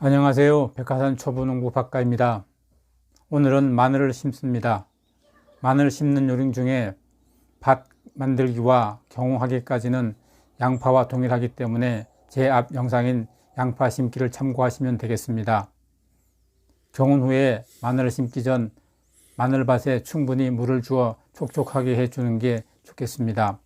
안녕하세요. 백화산 초보농부 박가입니다. 오늘은 마늘을 심습니다. 마늘 심는 요령 중에 밭 만들기와 경호하기까지는 양파와 동일하기 때문에 제 앞 영상인 양파 심기를 참고하시면 되겠습니다. 경운 후에 마늘을 심기 전 마늘밭에 충분히 물을 주어 촉촉하게 해주는 게 좋겠습니다.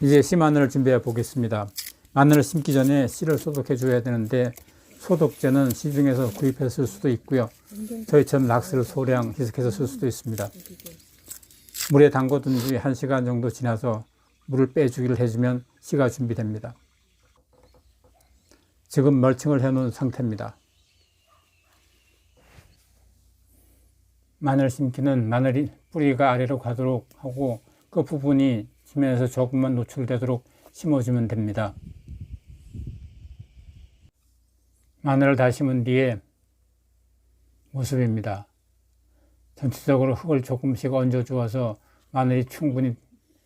이제 씨마늘을 준비해 보겠습니다. 마늘을 심기 전에 씨를 소독해 줘야 되는데 소독제는 시중에서 구입해 쓸 수도 있고요. 저희처럼 락스를 소량 희석해서 쓸 수도 있습니다. 물에 담궈둔 뒤 1시간 정도 지나서 물을 빼주기를 해주면 씨가 준비됩니다. 지금 멀칭을 해놓은 상태입니다. 마늘 심기는 마늘이 뿌리가 아래로 가도록 하고 그 부분이 지면에서 조금만 노출되도록 심어주면 됩니다. 마늘을 다 심은 뒤에 모습입니다. 전체적으로 흙을 조금씩 얹어 주어서 마늘이 충분히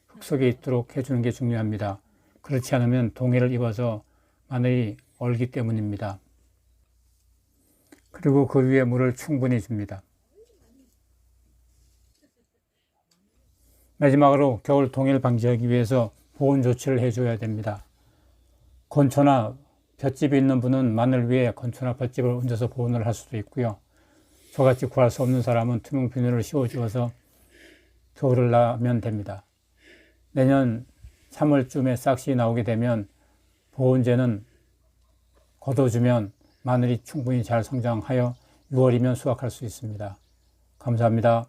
흙 속에 있도록 해주는 게 중요합니다. 그렇지 않으면 동해를 입어서 마늘이 얼기 때문입니다. 그리고 그 위에 물을 충분히 줍니다. 마지막으로 겨울 동해를 방지하기 위해서 보온 조치를 해줘야 됩니다. 건초나 볏집이 있는 분은 마늘 위에 건초나 볏집을 얹어서 보온을 할 수도 있고요. 저같이 구할 수 없는 사람은 투명 비닐을 씌워 주어서 겨울을 나면 됩니다. 내년 3월쯤에 싹시 나오게 되면 보온제는 걷어주면 마늘이 충분히 잘 성장하여 6월이면 수확할 수 있습니다. 감사합니다.